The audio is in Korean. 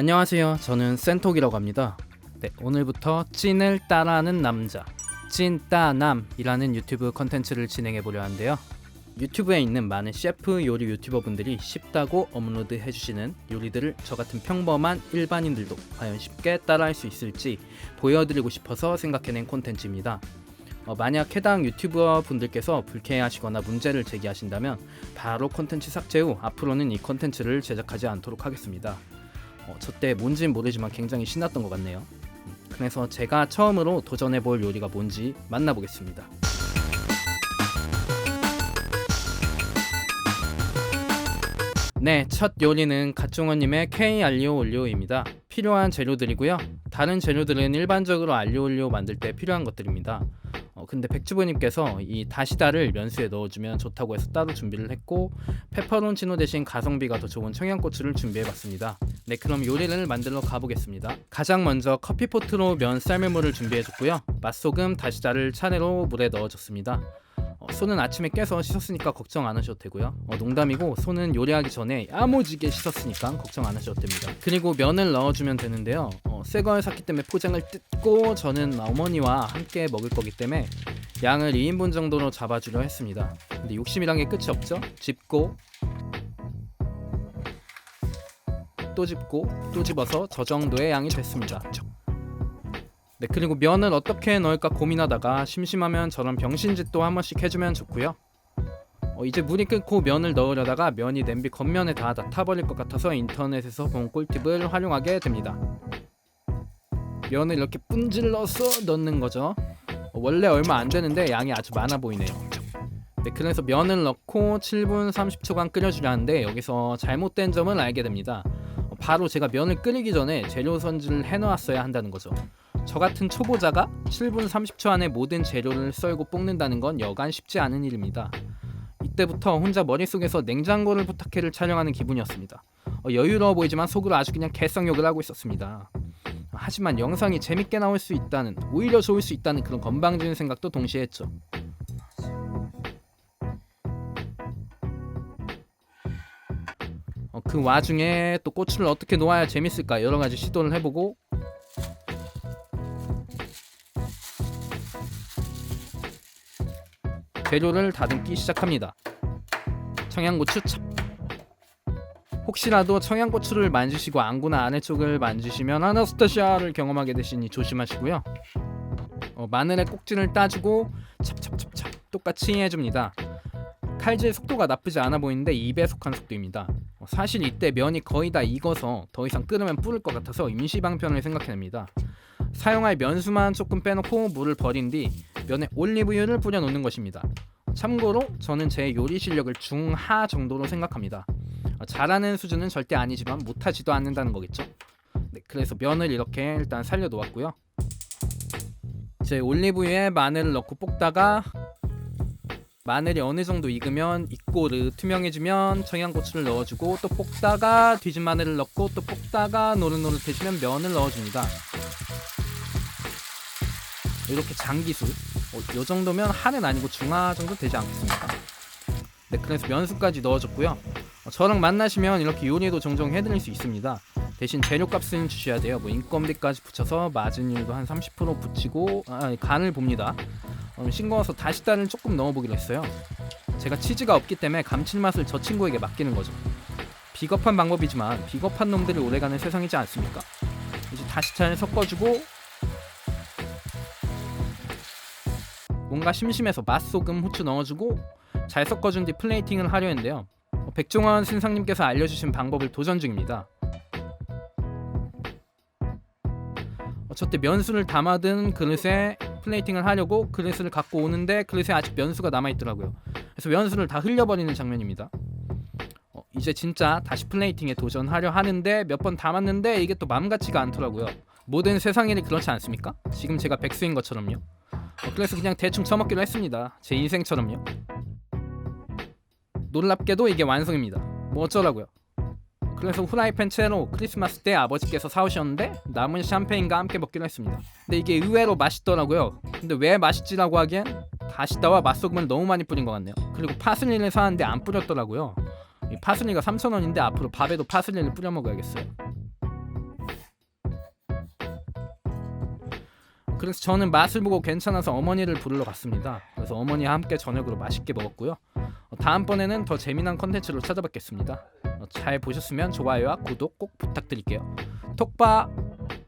안녕하세요. 저는 센톡이라고 합니다. 네, 오늘부터 찐을 따라하는 남자, 찐따남이라는 유튜브 컨텐츠를 진행해 보려 하는데요. 유튜브에 있는 많은 셰프 요리 유튜버분들이 쉽다고 업로드 해주시는 요리들을 저 같은 평범한 일반인들도 과연 쉽게 따라할 수 있을지 보여드리고 싶어서 생각해낸 콘텐츠입니다. 어, 만약 해당 유튜버 분들께서 불쾌해하시거나 문제를 제기하신다면 바로 콘텐츠 삭제 후 앞으로는 이 콘텐츠를 제작하지 않도록 하겠습니다. 어, 저때 뭔진 모르지만 굉장히 신났던 것 같네요. 음, 그래서 제가 처음으로 도전해볼 요리가 뭔지 만나보겠습니다. 네, 첫 요리는 갓종원님의 K 알리오 올리오입니다. 필요한 재료들이고요. 다른 재료들은 일반적으로 알리오 올리오 만들 때 필요한 것들입니다. 어, 근데 백주부님께서 이 다시다를 면수에 넣어주면 좋다고 해서 따로 준비를 했고 페퍼론치노 대신 가성비가 더 좋은 청양고추를 준비해봤습니다. 네, 그럼 요리를 만들러 가보겠습니다. 가장 먼저 커피포트로 면 삶을 물을 준비해줬고요. 맛소금, 다시다를 차례로 물에 넣어줬습니다. 어, 손은 아침에 깨서 씻었으니까 걱정 안 하셔도 되고요. 어, 농담이고 손은 요리하기 전에 야무지게 씻었으니까 걱정 안 하셔도 됩니다. 그리고 면을 넣어주면 되는데요. 어, 새걸 샀기 때문에 포장을 뜯고 저는 어머니와 함께 먹을 거기 때문에 양을 2인분 정도로 잡아주려 했습니다. 근데 욕심이란 게 끝이 없죠. 집고 또 집고 또 집어서 저 정도의 양이 됐습니다. 네 그리고 면을 어떻게 넣을까 고민하다가 심심하면 저런 병신짓도 한 번씩 해주면 좋고요. 어, 이제 물이 끓고 면을 넣으려다가 면이 냄비 겉면에 다, 다 타버릴 것 같아서 인터넷에서 본 꿀팁을 활용하게 됩니다. 면을 이렇게 분질러서 넣는 거죠. 어, 원래 얼마 안 되는데 양이 아주 많아 보이네요. 네, 그래서 면을 넣고 7분 30초간 끓여주려 하는데 여기서 잘못된 점을 알게 됩니다. 어, 바로 제가 면을 끓이기 전에 재료 손질을 해놓았어야 한다는 거죠. 저 같은 초보자가 7분 30초 안에 모든 재료를 썰고 볶는다는 건 여간 쉽지 않은 일입니다. 이때부터 혼자 머릿속에서 냉장고를 부탁해를 촬영하는 기분이었습니다. 어, 여유로워 보이지만 속으로 아주 그냥 개성욕을 하고 있었습니다. 하지만 영상이 재밌게 나올 수 있다는 오히려 좋을 수 있다는 그런 건방진 생각도 동시에 했죠. 어, 그 와중에 또 고추를 어떻게 놓아야 재밌을까 여러 가지 시도를 해보고 재료를 다듬기 시작합니다. 청양고추 찹. 혹시라도 청양고추를 만지시고 안구나 아래쪽을 만지시면 아나스타샤를 경험하게 되시니 조심하시고요. 어, 마늘의 꼭지를 따주고 찹찹찹찹 똑같이 해줍니다. 칼질 속도가 나쁘지 않아 보이는데 2배 속한 속도입니다. 어, 사실 이때 면이 거의 다 익어서 더 이상 끓으면 뿌를 것 같아서 임시 방편을 생각해냅니다. 사용할 면수만 조금 빼놓고 물을 버린 뒤 면에 올리브유를 뿌려 놓는 것입니다. 참고로 저는 제 요리 실력을 중하 정도로 생각합니다. 어, 잘하는 수준은 절대 아니지만 못하지도 않는다는 거겠죠. 네, 그래서 면을 이렇게 일단 살려 놓았고요. 이제 올리브유에 마늘을 넣고 볶다가 마늘이 어느 정도 익으면 익고 르 투명해지면 청양고추를 넣어주고 또 볶다가 뒤진 마늘을 넣고 또 볶다가 노릇노릇해지면 면을 넣어줍니다. 이렇게 장기술 어, 이 정도면 한은 아니고 중하 정도 되지 않겠습니까? 네 그래서 면수까지 넣어줬고요. 어, 저랑 만나시면 이렇게 요리도 종종 해드릴 수 있습니다. 대신 재료값은 주셔야 돼요. 뭐 인건비까지 붙여서 마진율도 한 30% 붙이고 아, 간을 봅니다. 어, 싱거워서 다시다를 조금 넣어보기로 했어요. 제가 치즈가 없기 때문에 감칠맛을 저 친구에게 맡기는 거죠. 비겁한 방법이지만 비겁한 놈들이 오래가는 세상이지 않습니까? 이제 다시다를 섞어주고 뭔가 심심해서 맛소금 후추 넣어주고 잘 섞어준 뒤 플레이팅을 하려 했는데요. 어, 백종원 신상님께서 알려주신 방법을 도전 중입니다. 어, 저때 면수를 담아둔 그릇에 플레이팅을 하려고 그릇을 갖고 오는데 그릇에 아직 면수가 남아있더라고요. 그래서 면수를 다 흘려버리는 장면입니다. 어, 이제 진짜 다시 플레이팅에 도전하려 하는데 몇 번 담았는데 이게 또 마음 같지가 않더라고요. 모든 세상 일이 그렇지 않습니까? 지금 제가 백수인 것처럼요. 어, 그래서 그냥 대충 처먹기로 했습니다. 제 인생처럼요. 놀랍게도 이게 완성입니다. 뭐 어쩌라고요. 그래서 후라이팬 채로 크리스마스 때 아버지께서 사오셨는데 남은 샴페인과 함께 먹기로 했습니다. 근데 이게 의외로 맛있더라고요. 근데 왜 맛있지라고 하기엔 다시다와 맛소금을 너무 많이 뿌린 것 같네요. 그리고 파슬리를 사는데 안 뿌렸더라고요. 이 파슬리가 3,000원인데 앞으로 밥에도 파슬리를 뿌려 먹어야겠어요. 그래서 저는 맛을 보고 괜찮아서 어머니를 부르러 갔습니다. 그래서 어머니와 함께 저녁으로 맛있게 먹었고요. 어, 다음번에는 더 재미난 컨텐츠로 찾아뵙겠습니다. 어, 잘 보셨으면 좋아요와 구독 꼭 부탁드릴게요. 톡바